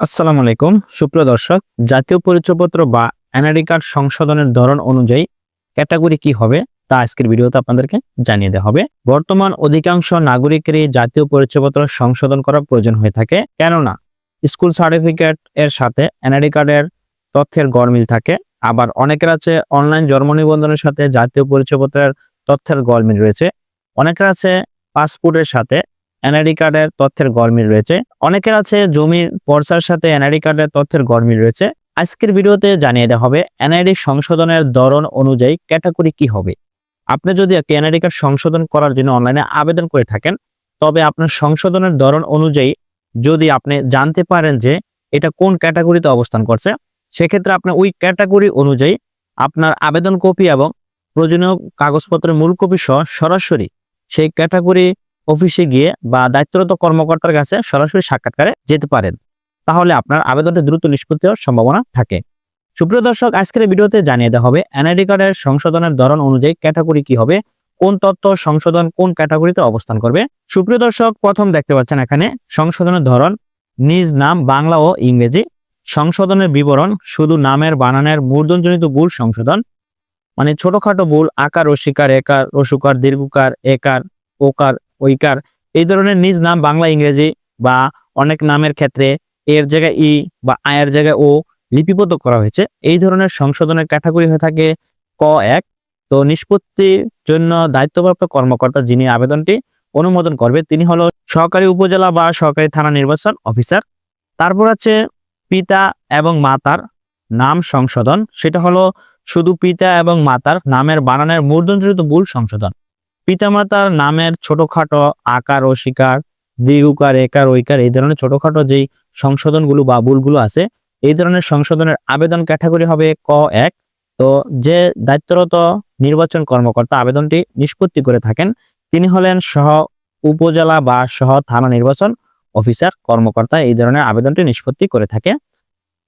আসসালামু আলাইকুম। সুপ্রিয় দর্শক, জাতীয় পরিচয়পত্র বা এনআইডি কার্ড সংশোধনের ধরন অনুযায়ী ক্যাটাগরি কি হবে তা আজকের ভিডিওতে আপনাদেরকে জানিয়ে দেওয়া হবে। বর্তমান অধিকাংশ নাগরিকেরই জাতীয় পরিচয়পত্র সংশোধন করার প্রয়োজন হয়ে থাকে। কেননা, স্কুল সার্টিফিকেট এর সাথে এনআইডি কার্ডের তথ্যের গড়মিল থাকে। আবার অনেকের আছে অনলাইন জন্ম নিবন্ধনের সাথে জাতীয় পরিচয়পত্রের তথ্যের গড়মিল রয়েছে। অনেকের আছে পাসপোর্টের সাথে এনআইডি কার্ডের তথ্যের গড়মিল রয়েছে। অনেকের আছে জমির পর্চার সাথে এনআইডি কার্ডের তথ্যের গড়মিল রয়েছে। আজকের ভিডিওতে জানিয়ে দেওয়া হবে এনআইডি সংশোধনের ধরন অনুযায়ী ক্যাটাগরি কি হবে। আপনি যদি এনআইডি কার্ড সংশোধন করার জন্য অনলাইনে আবেদন করে থাকেন, তবে আপনার সংশোধনের ধরন অনুযায়ী যদি আপনি জানতে পারেন যে এটা কোন ক্যাটাগরিতে অবস্থান করছে, সেক্ষেত্রে আপনি ওই ক্যাটাগরি অনুযায়ী আপনার আবেদন কপি এবং প্রয়োজনীয় কাগজপত্রের মূল কপি সহ সরাসরি সেই ক্যাটাগরি অফিসে গিয়ে বা দায়িত্বরত কর্মকর্তার কাছে সরাসরি সাক্ষাৎকারে যেতে পারেন। তাহলে আপনার আবেদনটি দ্রুত নিষ্পত্তি হওয়ার সম্ভাবনা থাকে। সুপ্রিয় দর্শক, আজকের ভিডিওতে জানিয়ে দেওয়া হবে, এনআইডি কার্ডের সংশোধনের ধরন অনুযায়ী ক্যাটাগরি কি হবে, কোন তথ্য সংশোধন কোন ক্যাটাগরিতে অবস্থান করবে। সুপ্রিয় দর্শক, প্রথম দেখতে পাচ্ছেন এখানে সংশোধনের ধরন, নিজ নাম, বাংলা ও ইংরেজি। সংশোধনের বিবরণ, শুধু নামের, বানানের মূর্ধনজনিত ভুল সংশোধন। মানে ছোটখাটো ভুল, আকার রসিকার একার রসুকার দীর্ঘকার, একার, ওকার ওইকার। এই ধরনের নিজ নাম বাংলা, ইংরেজি বা অনেক নামের ক্ষেত্রে এর জায়গায় ই বা আয়ের জায়গায় ও লিপিবদ্ধ করা হয়েছে। এই ধরনের সংশোধনের ক্যাটাগরি হয়ে থাকে ক এক। তো নিষ্পত্তির জন্য দায়িত্বপ্রাপ্ত কর্মকর্তা যিনি আবেদনটি অনুমোদন করবে, তিনি হলো সহকারী উপজেলা বা সহকারী থানা নির্বাচন অফিসার। তারপর আছে পিতা এবং মাতার নাম সংশোধন। সেটা হলো শুধু পিতা এবং মাতার নামের বানানের মূর্ধনজনিত ভুল সংশোধন। পিতামাতার নামের ছোটখাটো আকার ও শিকার, দীর্ঘকার, একার, ঐকার এই ধরনের ছোটখাটো যেই সংশোধনগুলো বা ভুলগুলো আছে, এই ধরনের সংশোধনের আবেদন ক্যাটাগরি হবে ক এক। তো যে দায়িত্বরত নির্বাচন কর্মকর্তা আবেদনটি নিষ্পত্তি করে থাকেন, তিনি হলেন সহ উপজেলা বা সহ থানা নির্বাচন অফিসার কর্মকর্তা, এই ধরনের আবেদনটি নিষ্পত্তি করে থাকে।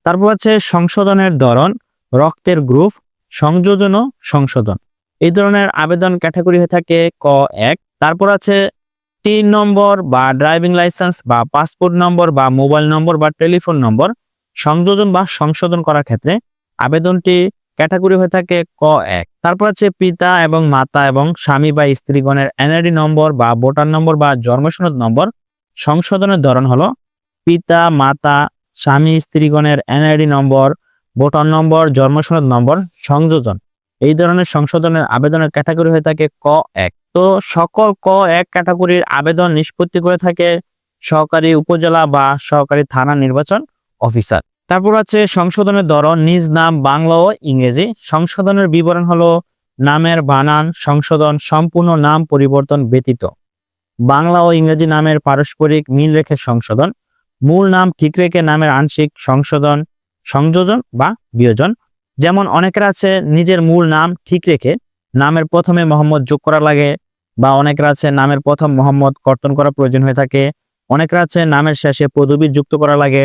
তারপর আছে সংশোধনের ধরন, রক্তের গ্রুপ, সংযোজন ও সংশোধন। এই ধরনের আবেদন ক্যাটাগরি হয়ে থাকে ক এক। তারপর আছে টিন নম্বর বা ড্রাইভিং লাইসেন্স বা পাসপোর্ট নম্বর বা মোবাইল নম্বর বা টেলিফোন নম্বর সংযোজন বা সংশোধন করার ক্ষেত্রে আবেদনটি ক্যাটাগরি হয়ে থাকে ক এক। তারপর আছে পিতা এবং মাতা এবং স্বামী বা স্ত্রীগণের এনআইডি নম্বর বা ভোটার নম্বর বা জন্মসনদ নম্বর সংশোধনের ধরন হলো পিতা, মাতা, স্বামী, স্ত্রীগণের এনআইডি নম্বর, ভোটার নম্বর জন্মসনদ নম্বর, সংযোজন। এই ধরনের সংশোধনের আবেদনের ক্যাটাগরি হয়ে থাকে ক এক। তো সকল ক এক ক্যাটাগরির আবেদন নিষ্পত্তি করে থাকে সহকারী উপজেলা বা সহকারী থানা নির্বাচন অফিসার। তারপর আছে সংশোধনের ধরন, নিজ নাম, বাংলা ও ইংরেজি। সংশোধনের বিবরণ হলো নামের বানান, সংশোধন, সম্পূর্ণ নাম পরিবর্তন ব্যতীত। বাংলা ও ইংরেজি নামের পারস্পরিক মিল রেখে সংশোধন। মূল নাম ঠিক রেখে নামের আংশিক সংশোধন, সংযোজন বা বিয়োজন যেমন অনেকের আছে নিজের মূল নাম ঠিক রেখে নামের প্রথমে মোহাম্মদ যোগ করা লাগে, বা অনেকের আছে নামের প্রথম মোহাম্মদ কর্তন করা প্রয়োজন হয়ে থাকে, অনেকের আছে নামের শেষে পদবী যুক্ত করা লাগে,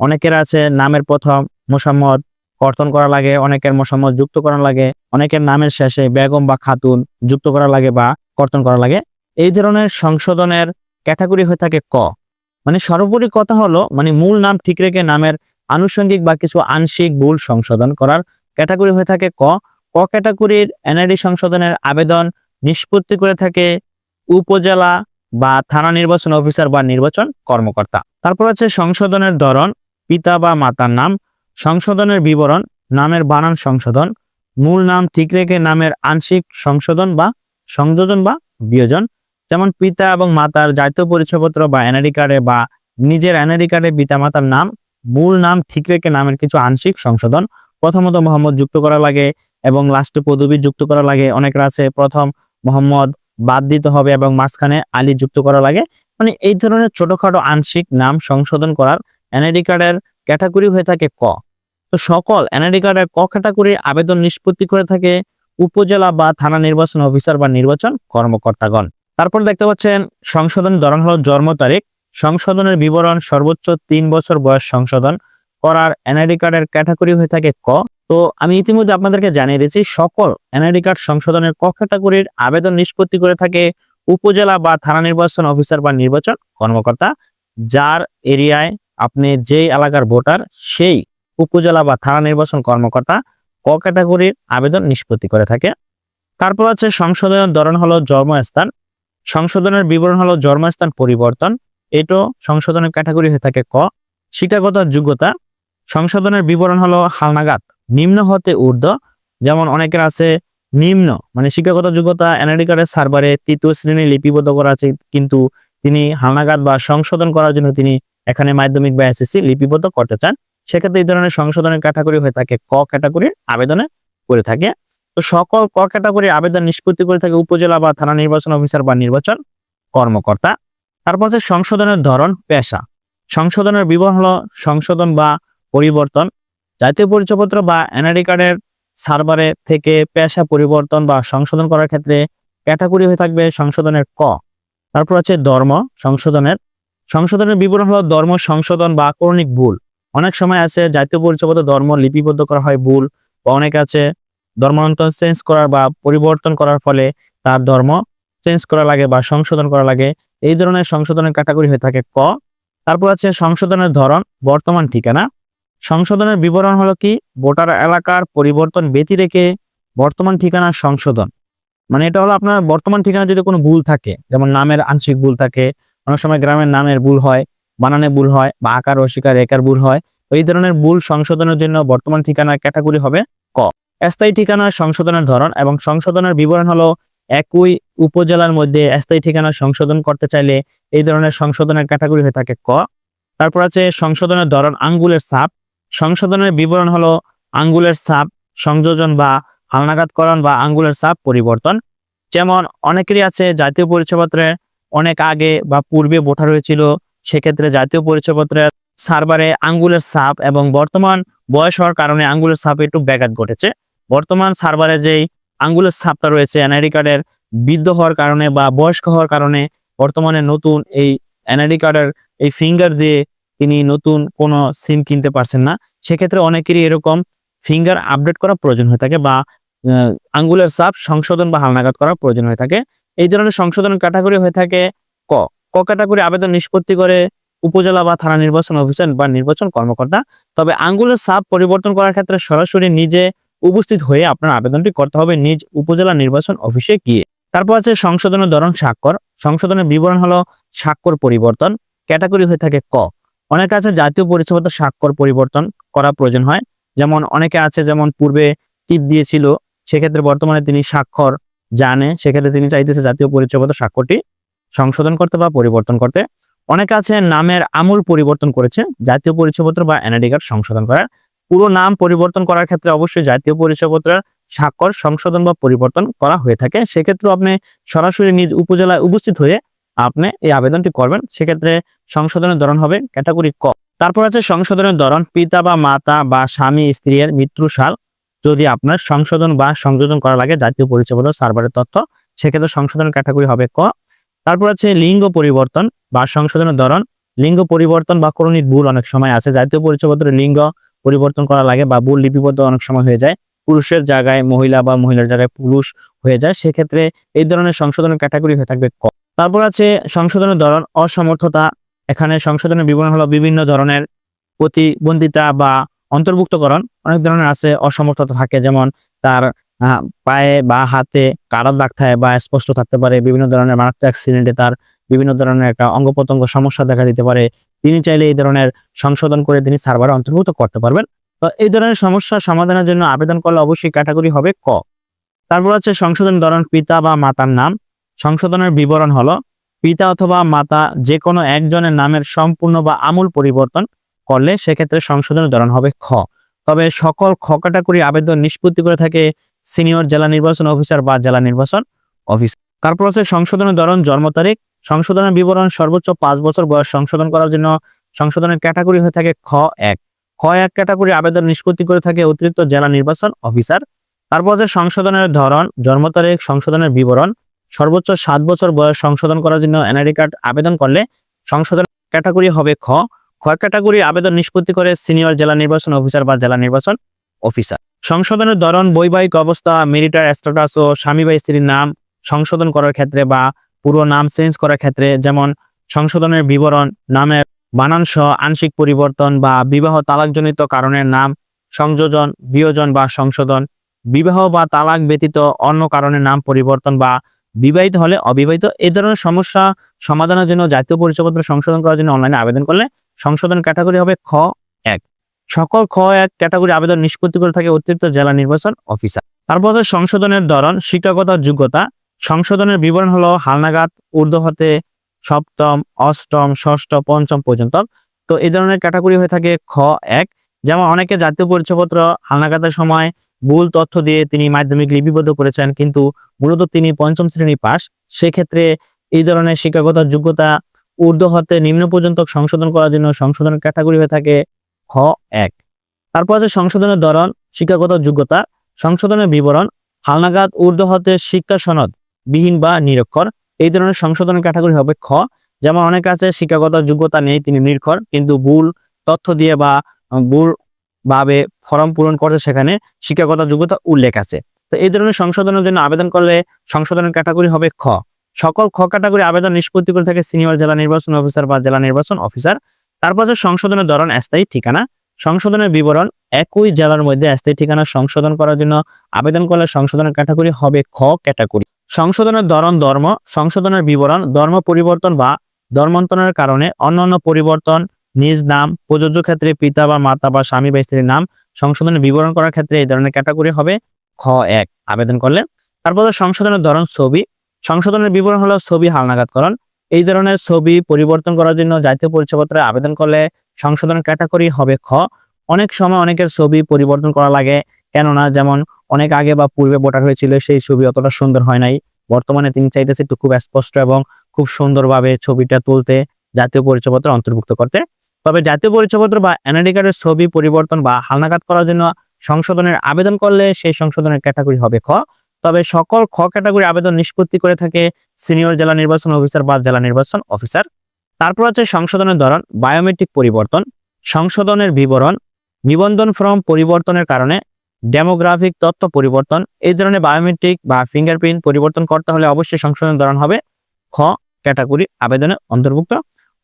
অনেকের আছে নামের প্রথম মোসাম্মদ কর্তন করা লাগে, অনেকের মোসাম্মদ যুক্ত করা লাগে, অনেকের নামের শেষে বেগম বা খাতুন যুক্ত করা লাগে বা কর্তন করা লাগে। এই ধরনের সংশোধনের ক্যাটাগরি হয়ে থাকে ক। মানে সর্বোপরি কথা হলো মানে মূল নাম ঠিক রেখে নামের আনুষঙ্গিক বা কিছু আংশিক ভুল সংশোধন করার ক্যাটাগরি হয়ে থাকে ক। ক ক্যাটাগরির এনআইডি সংশোধনের আবেদন নিষ্পত্তি করে থাকে উপজেলা বা থানা নির্বাচন অফিসার বা নির্বাচন কর্মকর্তা। তারপর আছে সংশোধনের ধরন, পিতা বা মাতার নাম, সংশোধনের বিবরণ, নামের বানান সংশোধন, মূল নাম ঠিক রেখে নামের আংশিক সংশোধন বা সংযোজন বা বিয়োজন। যেমন পিতা এবং মাতার জাতীয় পরিচয়পত্র বা এনআইডি কার্ডে বা নিজের এনআইডি কার্ডে পিতা মাতার নাম মূল নাম ঠিক রেখে নামের কিছু আংশিক সংশোধন। প্রথমত মোহাম্মদ যুক্ত করা লাগে এবং লাস্টে পদবী যুক্ত করা লাগে। অনেকের আছে প্রথম মোহাম্মদ, বাদ দিতে হবে এবং মাঝখানে আলী যুক্ত করা লাগে। মানে এই ধরনের ছোটখাটো আংশিক নাম সংশোধন করার এনআইডি কার্ডের ক্যাটাগরি হয়ে থাকে ক। তো সকল এনআইডি কার্ডের ক ক্যাটাগরির আবেদন নিষ্পত্তি করে থাকে উপজেলা বা থানা নির্বাচন অফিসার বা নির্বাচন কর্মকর্তাগণ। তারপর দেখতে পাচ্ছেন, সংশোধন ধরন হলো জন্ম তারিখ। সংশোধনের বিবরণ সর্বোচ্চ তিন বছর বয়স সংশোধন করার এনআইডি কার্ডের ক্যাটাগরি হয়ে থাকে ক। তো আমি ইতিমধ্যে আপনাদেরকে জানিয়ে দিয়েছি, সকল এনআইডি কার্ড সংশোধনের ক ক্যাটাগরির আবেদন নিষ্পত্তি করে থাকে উপজেলা বা থানা নির্বাচন অফিসার বা নির্বাচন কর্মকর্তা, যার এরিয়ায় আপনি যেই এলাকার ভোটার সেই উপজেলা বা থানা নির্বাচন কর্মকর্তা ক ক্যাটাগরির আবেদন নিষ্পত্তি করে থাকে। তারপর আছে সংশোধনের ধরন হলো জন্মস্থান। সংশোধনের বিবরণ হলো জন্মস্থান পরিবর্তন। এটাও সংশোধনের ক্যাটাগরি হয়ে থাকে ক। শিক্ষাগত যোগ্যতা, সংশোধনের বিবরণ হলো হালনাগাদ নিম্ন হতে ঊর্ধ্ব। যেমন অনেকের আছে নিম্ন মানে শিক্ষাগত যোগ্যতা এনআইডি সার্ভারে তৃতীয় শ্রেণি লিপিবদ্ধ করা আছে, কিন্তু তিনি হালনাগাদ বা সংশোধন করার জন্য তিনি এখানে মাধ্যমিক বা এসএসসি লিপিবদ্ধ করতে চান। সেক্ষেত্রে এই ধরনের সংশোধনের ক্যাটাগরি হয়ে থাকে ক ক্যাটাগরির আবেদনে করে থাকে। তো সকল ক ক্যাটাগরির আবেদন নিষ্পত্তি করে থাকে উপজেলা বা থানা নির্বাচন অফিসার বা নির্বাচন কর্মকর্তা। তারপর হচ্ছে সংশোধনের ধরন পেশা। সংশোধনের বিবরণ হলো সংশোধন বা পরিবর্তন। জাতীয় পরিচয়পত্র বা এনআইডি কার্ডের সার্ভারে থেকে পেশা পরিবর্তন বা সংশোধন করার ক্ষেত্রে ক্যাটাগরি হয়ে থাকবে সংশোধনের ক। তারপর আছে ধর্ম সংশোধনের। সংশোধনের বিবরণ হলো ধর্ম সংশোধন বা করণিক ভুল। অনেক সময় আছে জাতীয় পরিচয়পত্র ধর্ম লিপিবদ্ধ করা হয় ভুল বা অনেক আছে ধর্মান্তর চেঞ্জ করার বা পরিবর্তন করার ফলে তার ধর্ম চেঞ্জ করা লাগে বা সংশোধন করা লাগে, এই ধরনের সংশোধনের ক্যাটাগরি হয়ে থাকে ক। তারপর আছে সংশোধনের ধরন, বর্তমান ঠিকানা। সংশোধনের বিবরণ হলো কি? ভোটার এলাকার পরিবর্তন ব্যতি রেখে বর্তমান ঠিকানা সংশোধন। মানে এটা হলো আপনার বর্তমান ঠিকানা যদি কোনো ভুল থাকে, যেমন নামের আংশিক ভুল থাকে, অনেক সময় গ্রামের নামের ভুল হয়, বানানে ভুল হয়, বা আকার, অস্বীকার, একার ভুল হয়, এই ধরনের ভুল সংশোধনের জন্য বর্তমান ঠিকানার ক্যাটাগরি হবে ক। স্থায়ী ঠিকানা, সংশোধনের ধরন এবং সংশোধনের বিবরণ হলো একই উপজেলার মধ্যে স্থায়ী ঠিকানা সংশোধন করতে চাইলে এই ধরনের সংশোধনের ক্যাটাগরি হয়ে থাকে ক। তারপর আছে সংশোধনের ধরন আঙ্গুলের ছাপ। সংশোধনের বিবরণ হলো আঙ্গুলের ছাপ সংযোজন বা হালনাগাদকরণ বা আঙ্গুলের ছাপ পরিবর্তন। যেমন অনেকেরই আছে জাতীয় পরিচয়পত্রে অনেক আগে বা পূর্বে ভোটার হয়েছিল সেক্ষেত্রে জাতীয় পরিচয়পত্রের সার্ভারে আঙ্গুলের ছাপ এবং বর্তমান বয়স হওয়ার কারণে আঙ্গুলের ছাপে একটু ব্যাঘাত ঘটেছে। বর্তমান সার্ভারে যেই আঙ্গুলের ছাপটা রয়েছে এনআইডি কার্ডের বৃদ্ধ হওয়ার কারণে বা বয়স্ক হওয়ার কারণে বর্তমানে নতুন এই এনআইডি কার্ডের এই ফিঙ্গার দিয়ে তিনি নতুন কোনো সিম কিনতে পারছেন না। সেক্ষেত্রে অনেকেরই এরকম ফিঙ্গার আপডেট করা প্রয়োজন হয়ে থাকে বা আঙ্গুলের ছাপ সংশোধন বা হালনাগাদ করার প্রয়োজন হয়ে থাকে। এই ধরনের সংশোধন ক্যাটাগরি হয়ে থাকে ক। ক ক্যাটাগরি আবেদন নিষ্পত্তি করে উপজেলা বা থানা নির্বাচন অফিসার বা নির্বাচন কর্মকর্তা। তবে আঙ্গুলের ছাপ পরিবর্তন করার ক্ষেত্রে সরাসরি নিজে উপস্থিত হয়ে আপনার আবেদনটি করতে হবে নিজ উপজেলা নির্বাচন অফিসে গিয়ে। তারপর আছে সংশোধনের ধরন স্বাক্ষর। সংশোধনের বিবরণ হলো স্বাক্ষর পরিবর্তন। ক্যাটাগরি হয়ে থাকে ক। অনেকে আছে জাতীয় পরিচয়পত্র স্বাক্ষর পরিবর্তন করা প্রয়োজন হয়। যেমন অনেকে আছে যেমন পূর্বে টিপ দিয়েছিল, সেক্ষেত্রে বর্তমানে তিনি স্বাক্ষর জানে, সেক্ষেত্রে তিনি চাইতেছে জাতীয় পরিচয়পত্র স্বাক্ষরটি সংশোধন করতে বা পরিবর্তন করতে। অনেকে আছে নামের আমূল পরিবর্তন করেছে, জাতীয় পরিচয়পত্র বা এনআইডি কার্ড সংশোধন করার পুরো নাম পরিবর্তন করার ক্ষেত্রে অবশ্যই জাতীয় পরিচয়পত্রের স্বাক্ষর, সংশোধন বা পরিবর্তন করা হয়ে থাকে। সেক্ষেত্রে আপনি সরাসরি নিজ উপজেলায় উপস্থিত হয়ে আপনি এই আবেদনটি করবেন। সেক্ষেত্রে সংশোধনের ধরন হবে ক্যাটাগরি ক। তারপর আছে সংশোধনের ধরন পিতা বা মাতা বা স্বামী, স্ত্রীর মৃত্যু সাল। যদি আপনার সংশোধন বা সংযোজন করা লাগে জাতীয় পরিচয়পত্র, সার্ভারের তথ্য, সেক্ষেত্রে সংশোধনের ক্যাটাগরি হবে ক। তারপর আছে লিঙ্গ পরিবর্তন বা সংশোধনের ধরন। লিঙ্গ পরিবর্তন বা করণিক ভুল অনেক সময় আছে। জাতীয় পরিচয়পত্রের লিঙ্গ পরিবর্তন করা লাগে বা ভুল লিপিবদ্ধ অনেক সময় হয়ে যায়। পুরুষের জায়গায় মহিলা বা মহিলার জায়গায় পুরুষ হয়ে যায়, সেক্ষেত্রে এই ধরনের সংশোধনের ক্যাটাগরি হয়ে থাকবে ক। তারপর আছে সংশোধনের ধরন অসমর্থতা। এখানে সংশোধনের বিবরণ হলো বিভিন্ন ধরনের প্রতিবন্ধিতা বা অন্তর্ভুক্তকরণ। অনেক ধরনের আছে অসমর্থতা থাকে, যেমন তার পায়ে বা হাতে কারার দাগ থাকে বা স্পষ্ট থাকতে পারে। বিভিন্ন ধরনের মারাত্মক অ্যাক্সিডেন্টে তার বিভিন্ন ধরনের একটা অঙ্গ প্রত্যঙ্গ সমস্যা দেখা দিতে পারে। তিনি চাইলে এই ধরনের সংশোধন করে তিনি সার্ভারে অন্তর্ভুক্ত করতে পারবেন। তো এই ধরনের সমস্যা সমাধানের জন্য আবেদন করলে অবশ্যই ক্যাটাগরি হবে ক। তারপর হচ্ছে সংশোধন ধরন পিতা বা মাতার নাম। সংশোধনের বিবরণ হলো পিতা অথবা মাতা যে কোনো একজনের নামের সম্পূর্ণ বা আমূল পরিবর্তন করলে সেক্ষেত্রে সংশোধনের ধরন হবে খ। তবে সকল খ ক্যাটাগরি আবেদন নিষ্পত্তি করে থাকে সিনিয়র জেলা নির্বাচন অফিসার বা জেলা নির্বাচন অফিস তারপর হচ্ছে সংশোধনের ধরন জন্ম তারিখ সংশোধনের বিবরণ সর্বোচ্চ পাঁচ বছর বয়স সংশোধন করার জন্য সংশোধনের ক্যাটাগরি হয়ে থাকে খ এক। খ এক ক্যাটাগরি আবেদন নিষ্পত্তি করে থাকে অতিরিক্ত জেলা নির্বাচন অফিসার। তারপর হচ্ছে সংশোধনের ধরন, জন্ম তারিখ, সংশোধনের বিবরণ, সর্বোচ্চ সাত বছর বয়স সংশোধন করার জন্য এনআইডি কার্ড আবেদন করলে সংশোধন ক্যাটাগরি হবে খ। খ ক্যাটাগরি আবেদন নিষ্পত্তি করে সিনিয়র জেলা নির্বাচন অফিসার বা জেলা নির্বাচন অফিসার। সংশোধনের ধরন, বৈবাহিক অবস্থা মেরিটার স্ট্যাটাস ও স্বামী বা স্ত্রীর নাম সংশোধন করার ক্ষেত্রে বা পুরো নাম চেঞ্জ করার ক্ষেত্রে যেমন সংশোধনের বিবরণ, নামের বানান সহ আংশিক পরিবর্তন বা বিবাহ তালাকজনিত কারণের নাম, সংযোজন, বিয়োজন বা সংশোধন, বিবাহ বা তালাক ব্যতীত অন্য কারণে নাম পরিবর্তন বা বিবাহিত হলে অবিবাহিত এই ধরনের সমস্যা সমাধানের জন্য জাতীয় পরিচয়পত্র সংশোধন করার জন্য অনলাইনে আবেদন করলে সংশোধন ক্যাটাগরি হবে খ এক। সকল খ এক ক্যাটাগরি আবেদন নিষ্পত্তি করে থাকে অতিরিক্ত জেলা নির্বাচন অফিসার তারপর সংশোধনের ধরন, শিক্ষাগত যোগ্যতা সংশোধনের বিবরণ হলো হালনাগাদ ঊর্ধ্ব হতে সপ্তম, অষ্টম, ষষ্ঠ, পঞ্চম পর্যন্ত। তো এই ধরনের ক্যাটাগরি হয়ে থাকে খ, এক। যেমন অনেকে জাতীয় পরিচয়পত্র হালনাগাদের সময় ভুল তথ্য দিয়ে তিনি মাধ্যমিক লিপিবদ্ধ করেছেন, কিন্তু মূলত তিনি পঞ্চম শ্রেণি পাস। সেক্ষেত্রে এই ধরনের শিক্ষাগত যোগ্যতা ঊর্ধ্ব হতে নিম্ন পর্যন্ত সংশোধন করার জন্য সংশোধনের ক্যাটাগরি হয়ে থাকে খ, এক। তারপর আছে সংশোধনের ধরন, শিক্ষাগত যোগ্যতা, সংশোধনের বিবরণ হালনাগাদ ঊর্ধ্ব হতে শিক্ষা সনদ। বিহীন বা নিরক্ষর। এই ধরনের সংশোধনের ক্যাটাগরি হবে খ। যেমন অনেক আছে, শিক্ষাগত যোগ্যতা নেই, তিনি নিরক্ষর, কিন্তু ভুল তথ্য দিয়ে বা ভুল ভাবে ফর্ম পূরণ করছে সেখানে শিক্ষাগত যোগ্যতা উল্লেখ আছে। তো এই ধরনের সংশোধনের জন্য আবেদন করলে সংশোধনের ক্যাটাগরি হবে খ। সকল খ ক্যাটাগরি আবেদন নিষ্পত্তি করে থাকে সিনিয়র জেলা নির্বাচন অফিসার বা জেলা নির্বাচন অফিসার তারপর আছে সংশোধনের ধরন স্থায়ী ঠিকানা। সংশোধনের বিবরণ একই জেলার মধ্যে স্থায়ী ঠিকানা সংশোধন করার জন্য আবেদন করলে সংশোধনের ক্যাটাগরি হবে খ ক্যাটাগরি সংশোধনের ধরন ধর্ম, সংশোধনের বিবরণ, ধর্ম পরিবর্তন বা ধর্মান্তরের কারণে অন্যান্য পরিবর্তন, নিজ নাম, প্রযোজ্য ক্ষেত্রে পিতা বা মাতা বা স্বামী বা স্ত্রীর নাম, সংশোধনের বিবরণ করার ক্ষেত্রে এই ধরনের ক্যাটাগরি হবে খ, এক। আবেদন করলে। তারপর সংশোধনের ধরন ছবি। সংশোধনের বিবরণ হলো ছবি হালনাগাদকরণ। এই ধরনের ছবি পরিবর্তন করার জন্য জাতীয় পরিচয়পত্রে আবেদন করলে সংশোধনের ক্যাটাগরি হবে খ। অনেক সময় অনেকের ছবি পরিবর্তন করা লাগে। কেননা যেমন অনেক আগে বা পূর্বে ভোটার হয়েছিল, সেই ছবি অতটা সুন্দর হয় নাই। বর্তমানে তিনি চাইতেছে একটু খুব স্পষ্ট এবং খুব সুন্দরভাবে ছবিটা তুলতে, জাতীয় পরিচয়পত্র অন্তর্ভুক্ত করতে। তবে জাতীয় পরিচয়পত্র বা এনআইডি কার্ডের ছবি পরিবর্তন বা হালনাগাদ করার জন্য সংশোধনের আবেদন করলে সেই সংশোধনের ক্যাটাগরি হবে খ। তবে সকল খ ক্যাটাগরি আবেদন নিষ্পত্তি করে থাকে সিনিয়র জেলা নির্বাচন অফিসার বা জেলা নির্বাচন অফিসার। তারপর আছে সংশোধনের ধরন, বায়োমেট্রিক পরিবর্তন, সংশোধনের বিবরণ, নিবন্ধন ফর্ম পরিবর্তনের কারণে ডেমোগ্রাফিক তথ্য পরিবর্তন। এই ধরনের বায়োমেট্রিক বা ফিঙ্গারপ্রিন্ট পরিবর্তন করতে হলে অবশ্যই সংশোধন ধরন হবে। খ ক্যাটাগরি আবেদনে অন্তর্ভুক্ত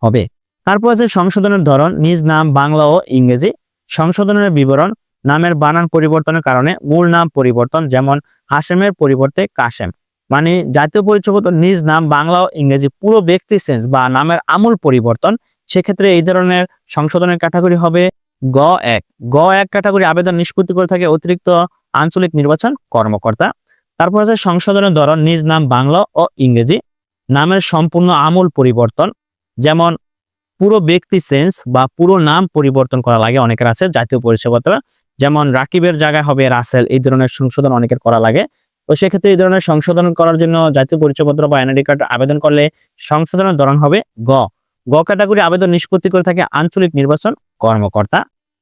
হবে। তারপর আছে সংশোধনের ধরন, নিজ নাম, বাংলা ও ইংরেজি। সংশোধনের বিবরণ, নামের বানান পরিবর্তনের কারণে মূল নাম পরিবর্তন, যেমন হাসেমের পরিবর্তে কাশেম। মানে জাতীয় পরিচয়পত্র, নিজ নাম, বাংলা ও ইংরেজি, পুরো ব্যক্তি সেন্স বা নামের আমূল পরিবর্তন। সেক্ষেত্রে এই ধরনের সংশোধনের ক্যাটাগরি হবে গ এক। গ এক ক্যাটাগরি আবেদন নিষ্পত্তি করে থাকে অতিরিক্ত আঞ্চলিক নির্বাচন কর্মকর্তা। তারপর আছে সংশোধনের ধরন, নিজ নাম, বাংলা ও ইংরেজি। নামের সম্পূর্ণ আমূল পরিবর্তন, যেমন পুরো ব্যক্তি সেন্স বা পুরো নাম পরিবর্তন করা লাগে অনেকের আছে জাতীয় পরিচয়পত্র, যেমন রাকিবের জায়গায় হবে রাসেল, এই ধরনের সংশোধন অনেকের করা লাগে। তো সেক্ষেত্রে এই ধরনের সংশোধন করার জন্য জাতীয় পরিচয়পত্র বা এনআইডি কার্ড আবেদন করলে সংশোধনের ধরন হবে গ। গ ক্যাটাগরি আবেদন নিষ্পত্তি করে থাকে আঞ্চলিক নির্বাচন কর্মকর্তা।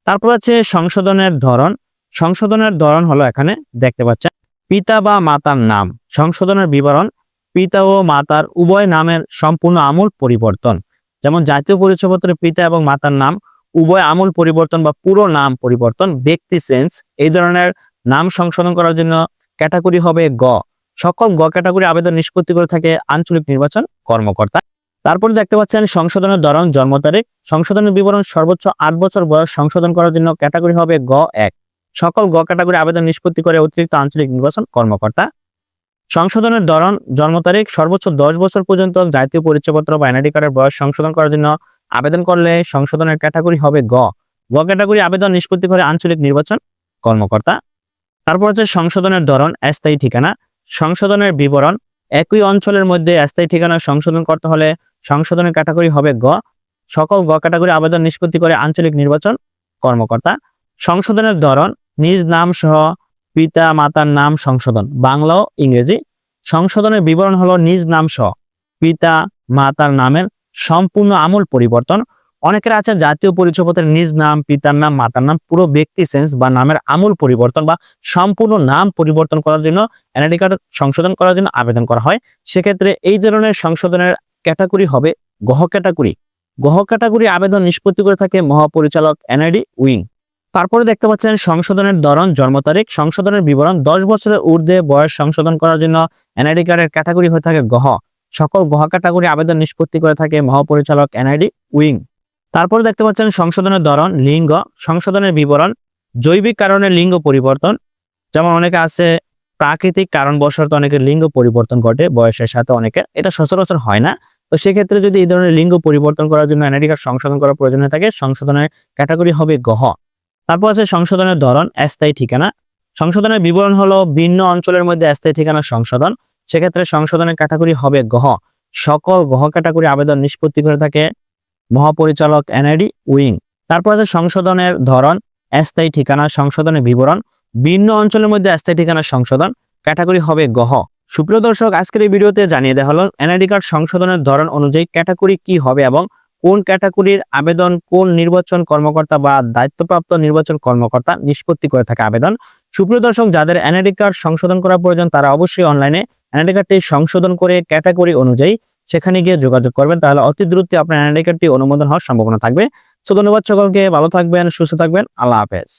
তারপর আছে সংশোধনের ধরন। সংশোধনের ধরন হলো এখানে দেখতে পাচ্ছেন, পিতা বা মাতার নাম। সংশোধনের বিবরণ, পিতা ও মাতার উভয় নামের সম্পূর্ণ আমূল পরিবর্তন। যেমন জাতীয় পরিচয়পত্রে পিতা এবং মাতার নাম, উভয় আমূল পরিবর্তন বা পুরো নাম পরিবর্তন, ব্যক্তি সেন্স এই ধরনের নাম সংশোধন করার জন্য ক্যাটাগরি হবে গ। সকল গ ক্যাটাগরি আবেদন নিষ্পত্তি করে থাকে আঞ্চলিক নির্বাচন কর্মকর্তা। তারপর দেখতে পাচ্ছেন সংশোধনের ধরন, জন্ম তারিখ। সংশোধনের বিবরণ সর্বোচ্চ আট বছর বয়স সংশোধন করার জন্য ক্যাটাগরি হবে গ এক। সকল গ ক্যাটাগরি আবেদন নিষ্পত্তি করে অতিরিক্ত আঞ্চলিক নির্বাচন কর্মকর্তা। সংশোধনের ধরন, জন্ম তারিখ, সর্বোচ্চ দশ বছর পর্যন্ত জাতীয় পরিচয়পত্র বা এনআইডি কার্ডের বয়স সংশোধন করার জন্য আবেদন করলে সংশোধনের ক্যাটাগরি হবে গ। গ ক্যাটাগরি আবেদন নিষ্পত্তি করে আঞ্চলিক নির্বাচন কর্মকর্তা। তারপর হচ্ছে সংশোধনের ধরন, স্থায়ী ঠিকানা। সংশোধনের বিবরণ, একই অঞ্চলের মধ্যে স্থায়ী ঠিকানা সংশোধন করতে হলে সংশোধনের ক্যাটাগরি হবে গ। সকল গ ক্যাটাগরি আবেদন নিষ্পত্তি করে আঞ্চলিক নির্বাচন কর্মকর্তা। সংশোধনের ধরন, নিজ নাম সহ পিতা, মাতার নাম সংশোধন, বাংলা ও ইংরেজি। সংশোধনের বিবরণ হলো নিজ নাম সহ পিতা, মাতার নামের সম্পূর্ণ আমূল পরিবর্তন। অনেকের আছে জাতীয় পরিচয়পত্রের নিজ নাম, পিতার নাম, মাতার নাম, পুরো ব্যক্তি সেন্স বা নামের আমূল পরিবর্তন বা সম্পূর্ণ নাম পরিবর্তন করার জন্য এনআইডি কার্ড সংশোধন করার জন্য আবেদন করা হয়। সেক্ষেত্রে এই ধরনের সংশোধনের ক্যাটাগরি হবে গহ ক্যাটাগরি। গহ ক্যাটাগরি আবেদন নিষ্পত্তি করে থাকে মহাপরিচালক এনআইডি উইং। তারপরে দেখতে পাচ্ছেন সংশোধনের ধরন, জন্ম তারিখ, সংশোধনের বিবরণ, দশ বছরের ঊর্ধ্বে বয়স সংশোধন করার জন্য এনআইডি কার্ডের ক্যাটাগরি হয়ে থাকে গহ। সকল গহ ক্যাটাগরি আবেদন নিষ্পত্তি করে থাকে মহাপরিচালক এনআইডি উইং। তারপর দেখতে পাচ্ছেন সংশোধনের ধরন, লিঙ্গ, সংশোধনের বিবরণ, জৈবিক কারণে লিঙ্গ পরিবর্তন। যেমন অনেকে আছে, প্রাকৃতিক কারণবশত অনেকের লিঙ্গ পরিবর্তন ঘটে, বয়সের সাথে অনেকের, এটা সচরাচর হয় না। তো সেক্ষেত্রে যদি এই ধরনের লিঙ্গ পরিবর্তন করার জন্য এনআইডি কার্ড সংশোধন করার প্রয়োজন থাকে, সংশোধনের ক্যাটাগরি হবে গহ তারপর আছে সংশোধনের ধরন, অস্থায়ী ঠিকানা। সংশোধনের বিবরণ হলো ভিন্ন অঞ্চলের মধ্যে অস্থায়ী ঠিকানা সংশোধন। সেক্ষেত্রে সংশোধনের ক্যাটাগরি হবে গহ সকল গহ ক্যাটাগরি আবেদন নিষ্পত্তি করে থাকে মহাপরিচালক এনআইডি উইং। তারপর আছে সংশোধনের ধরন, অস্থায়ী ঠিকানা সংশোধনের বিবরণ। ভিন্ন অঞ্চলের মধ্যে অস্থায়ী ঠিকানা সংশোধন। ক্যাটাগরি হবে গহ সুপ্রিয় দর্শক, আজকের এই ভিডিওতে জানিয়ে দেওয়া হলো, এনআইডি কার্ড সংশোধনের ধরন অনুযায়ী ক্যাটাগরি কি হবে এবং কোন ক্যাটাগরির আবেদন, কোন নির্বাচন কর্মকর্তা বা দায়িত্বপ্রাপ্ত নির্বাচন কর্মকর্তা নিষ্পত্তি করে থাকে আবেদন। সুপ্রিয় দর্শক, যাদের এনআইডি কার্ড সংশোধন করা প্রয়োজন, তারা অবশ্যই অনলাইনে এনআইডি কার্ডটি সংশোধন করে ক্যাটাগরি অনুযায়ী সেখানে গিয়ে যোগাযোগ করবেন। তাহলে অতি দ্রুত আপনার এনআইডি কার্ডটি অনুমোদন হওয়ার সম্ভাবনা থাকবে। সো, ধন্যবাদ সকলকে, ভালো থাকবেন, সুস্থ থাকবেন, আল্লাহ হাফেজ।